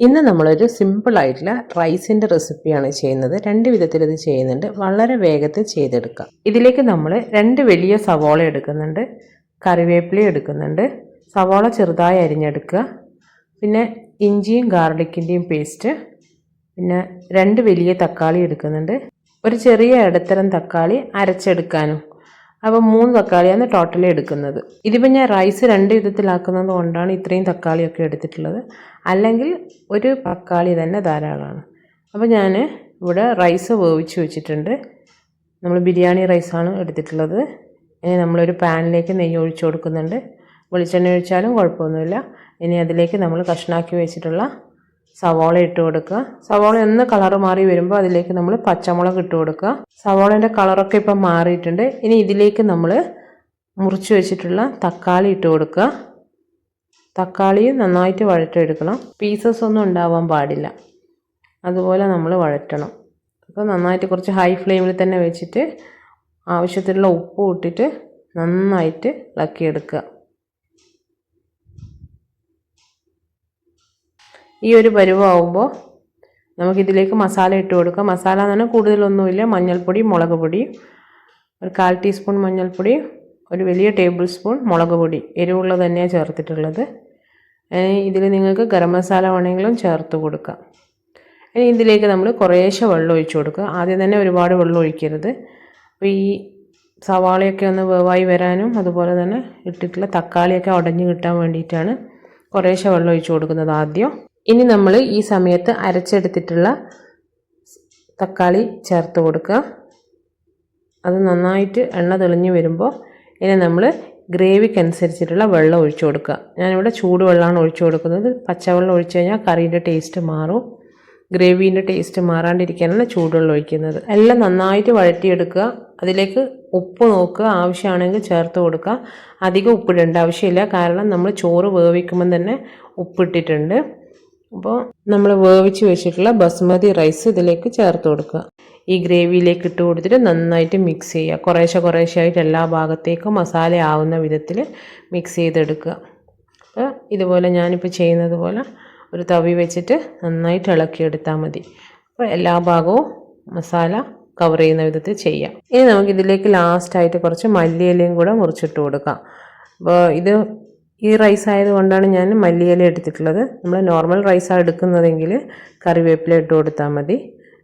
ഇന്ന് നമ്മളൊരു സിമ്പിളായിട്ടുള്ള റൈസിന്റെ റെസിപ്പിയാണ് ചെയ്യുന്നത്. രണ്ട് വിധത്തിൽ ഇത് ചെയ്യുന്നുണ്ട്. വളരെ വേഗത്തിൽ ചെയ്തെടുക്കാം. ഇതിലേക്ക് നമ്മൾ രണ്ട് വലിയ സവാള എടുക്കുന്നുണ്ട്. കറിവേപ്പില എടുക്കുന്നുണ്ട്. സവാള ചെറുതായി അരിഞ്ഞെടുക്കുക. പിന്നെ ഇഞ്ചിയും ഗാർലിക്കിന്റെയും പേസ്റ്റ് പിന്നെ രണ്ട് വലിയ തക്കാളി എടുക്കുന്നുണ്ട്. ഒരു ചെറിയ ഇടത്തരം തക്കാളി അരച്ചെടുക്കാനും. അപ്പോൾ മൂന്ന് തക്കാളിയാണ് ടോട്ടലി എടുക്കുന്നത്. ഇതിപ്പോൾ ഞാൻ റൈസ് രണ്ട് വിധത്തിലാക്കുന്നത് കൊണ്ടാണ് ഇത്രയും തക്കാളിയൊക്കെ എടുത്തിട്ടുള്ളത്. അല്ലെങ്കിൽ ഒരു തക്കാളി തന്നെ ധാരാളമാണ്. അപ്പോൾ ഞാൻ ഇവിടെ റൈസ് വേവിച്ച് വെച്ചിട്ടുണ്ട്. നമ്മൾ ബിരിയാണി റൈസാണ് എടുത്തിട്ടുള്ളത്. ഇനി നമ്മളൊരു പാനിലേക്ക് നെയ്യ് ഒഴിച്ചു കൊടുക്കുന്നുണ്ട്. വെളിച്ചെണ്ണ ഒഴിച്ചാലും കുഴപ്പമൊന്നുമില്ല. ഇനി അതിലേക്ക് നമ്മൾ കഷ്ണാക്കി വെച്ചിട്ടുള്ള സവാള ഇട്ട് കൊടുക്കുക. സവാള ഒന്ന് കളർ മാറി വരുമ്പോൾ അതിലേക്ക് നമ്മൾ പച്ചമുളക് ഇട്ട് കൊടുക്കുക. സവാളേന്റെ കളറൊക്കെ ഇപ്പം മാറിയിട്ടുണ്ട്. ഇനി ഇതിലേക്ക് നമ്മൾ മുറിച്ച് വെച്ചിട്ടുള്ള തക്കാളി ഇട്ട് കൊടുക്കുക. തക്കാളിയും നന്നായിട്ട് വഴറ്റെടുക്കണം പീസസ് ഒന്നും ഉണ്ടാവാൻ പാടില്ല. അതുപോലെ നമ്മൾ വഴറ്റണം. അപ്പോൾ നന്നായിട്ട് കുറച്ച് ഹൈ ഫ്ലെയിമിൽ തന്നെ വെച്ചിട്ട് ആവശ്യത്തിലുള്ള ഉപ്പ് ഇട്ടിട്ട് നന്നായിട്ട് ഇളക്കിയെടുക്കുക. ഈ ഒരു പരുവാകുമ്പോൾ നമുക്കിതിലേക്ക് മസാല ഇട്ട് കൊടുക്കാം. മസാല എന്ന് പറഞ്ഞാൽ കൂടുതലൊന്നുമില്ല. മഞ്ഞൾപ്പൊടി മുളക് പൊടി ഒരു കാൽ ടീസ്പൂൺ മഞ്ഞൾപ്പൊടി ഒരു വലിയ ടേബിൾ സ്പൂൺ മുളക് പൊടി. എരിവുള്ളത് തന്നെയാണ് ചേർത്തിട്ടുള്ളത്. ഇതിൽ നിങ്ങൾക്ക് ഗരം മസാല വേണമെങ്കിലും ചേർത്ത് കൊടുക്കാം. ഇനി ഇതിലേക്ക് നമ്മൾ കുറേശ്ശെ വെള്ളം ഒഴിച്ചു കൊടുക്കുക. ആദ്യം തന്നെ ഒരുപാട് വെള്ളം ഒഴിക്കരുത്. അപ്പോൾ ഈ സവാളയൊക്കെ ഒന്ന് വേവായി വരാനും അതുപോലെ തന്നെ ഇട്ടിട്ടുള്ള തക്കാളിയൊക്കെ ഉടഞ്ഞു കിട്ടാൻ വേണ്ടിയിട്ടാണ് കുറേശ്ശെ വെള്ളം ഒഴിച്ചു കൊടുക്കുന്നത് ആദ്യം. ഇനി നമ്മൾ ഈ സമയത്ത് അരച്ചെടുത്തിട്ടുള്ള തക്കാളി ചേർത്ത് കൊടുക്കുക. അത് നന്നായിട്ട് എണ്ണ തെളിഞ്ഞു വരുമ്പോൾ ഇനി നമ്മൾ ഗ്രേവിക്ക് അനുസരിച്ചിട്ടുള്ള വെള്ളം ഒഴിച്ചു കൊടുക്കുക. ഞാനിവിടെ ചൂടുവെള്ളമാണ് ഒഴിച്ചു കൊടുക്കുന്നത്. പച്ചവെള്ളം ഒഴിച്ചു കഴിഞ്ഞാൽ കറീന്റെ ടേസ്റ്റ് മാറും. ഗ്രേവീന്റെ ടേസ്റ്റ് മാറാണ്ടിരിക്കാനാണ് ചൂടുവെള്ളം ഒഴിക്കുന്നത്. എല്ലാം നന്നായിട്ട് വഴറ്റിയെടുക്കുക. അതിലേക്ക് ഉപ്പ് നോക്കുക. ആവശ്യമാണെങ്കിൽ ചേർത്ത് കൊടുക്കുക. അധികം ഉപ്പിടേണ്ട ആവശ്യമില്ല. കാരണം നമ്മൾ ചോറ് വേവിക്കുമ്പം തന്നെ ഉപ്പിട്ടിട്ടുണ്ട്. അപ്പോൾ നമ്മൾ വേവിച്ച് വെച്ചിട്ടുള്ള ബസ്മതി റൈസ് ഇതിലേക്ക് ചേർത്ത് കൊടുക്കുക. ഈ ഗ്രേവിയിലേക്ക് ഇട്ട് കൊടുത്തിട്ട് നന്നായിട്ട് മിക്സ് ചെയ്യുക. കുറേശ്ശെ കുറേശ്ശെ ആയിട്ട് എല്ലാ ഭാഗത്തേക്കും മസാല ആവുന്ന വിധത്തിൽ മിക്സ് ചെയ്തെടുക്കുക. അപ്പോൾ ഇതുപോലെ ഞാനിപ്പോൾ ചെയ്യുന്നത് പോലെ ഒരു തവി വെച്ചിട്ട് നന്നായിട്ട് ഇളക്കിയെടുത്താൽ മതി. അപ്പോൾ എല്ലാ ഭാഗവും മസാല കവർ ചെയ്യുന്ന വിധത്തിൽ ചെയ്യാം. ഇനി നമുക്കിതിലേക്ക് ലാസ്റ്റായിട്ട് കുറച്ച് മല്ലിയിലയും കൂടെ മുറിച്ചിട്ട് കൊടുക്കാം. അപ്പോൾ ഇത് ഈ റൈസ് ആയതുകൊണ്ടാണ് ഞാൻ മല്ലിയില എടുത്തിട്ടുള്ളത്. നമ്മൾ നോർമൽ റൈസാണ് എടുക്കുന്നതെങ്കിൽ കറിവേപ്പില ഇട്ട് കൊടുത്താൽ മതി.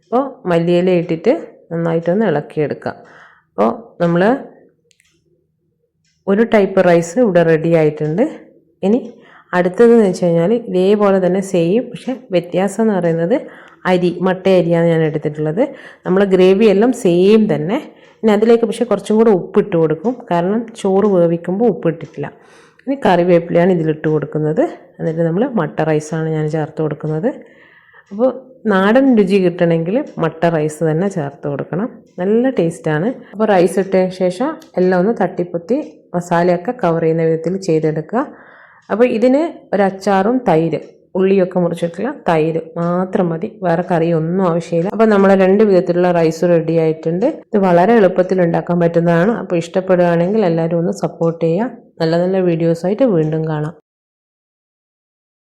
അപ്പോൾ മല്ലിയില ഇട്ടിട്ട് നന്നായിട്ടൊന്ന് ഇളക്കിയെടുക്കാം. അപ്പോൾ നമ്മൾ ഒരു ടൈപ്പ് റൈസ് ഇവിടെ റെഡി ആയിട്ടുണ്ട്. ഇനി അടുത്തതെന്ന് വെച്ച് കഴിഞ്ഞാൽ ഇതേപോലെ തന്നെ സെയിം പക്ഷെ വ്യത്യാസം എന്ന് പറയുന്നത് അരി മട്ട അരിയാണ് ഞാൻ എടുത്തിട്ടുള്ളത്. നമ്മൾ ഗ്രേവി എല്ലാം സെയിം തന്നെ. ഇനി അതിലേക്ക് പക്ഷേ കുറച്ചും കൂടെ ഉപ്പിട്ട് കൊടുക്കും. കാരണം ചോറ് വേവിക്കുമ്പോൾ ഉപ്പിട്ടിട്ടില്ല. ഇനി കറിവേപ്പിലയാണ് ഇതിലിട്ട് കൊടുക്കുന്നത്. എന്നിട്ട് നമ്മൾ മട്ട റൈസാണ് ഞാൻ ചേർത്ത് കൊടുക്കുന്നത്. അപ്പോൾ നാടൻ രുചി കിട്ടണമെങ്കിൽ മട്ട റൈസ് തന്നെ ചേർത്ത് കൊടുക്കണം. നല്ല ടേസ്റ്റാണ് അപ്പോൾ റൈസ് ഇട്ടതിന് ശേഷം എല്ലാം ഒന്ന് തട്ടിപ്പൊത്തി മസാലയൊക്കെ കവർ ചെയ്യുന്ന വിധത്തിൽ ചെയ്തെടുക്കുക. അപ്പോൾ ഇതിന് ഒരച്ചാറും തൈര് ഉള്ളിയൊക്കെ മുറിച്ചിട്ടുള്ള തൈര് മാത്രം മതി. വേറെ കറി ഒന്നും ആവശ്യമില്ല. അപ്പോൾ നമ്മൾ രണ്ട് വിധത്തിലുള്ള റൈസ് റെഡി ആയിട്ടുണ്ട്. ഇത് വളരെ എളുപ്പത്തിൽ ഉണ്ടാക്കാൻ പറ്റുന്നതാണ്. അപ്പോൾ ഇഷ്ടപ്പെടുകയാണെങ്കിൽ എല്ലാവരും ഒന്ന് സപ്പോർട്ട് ചെയ്യുക. നല്ല നല്ല വീഡിയോസായിട്ട് വീണ്ടും കാണാം.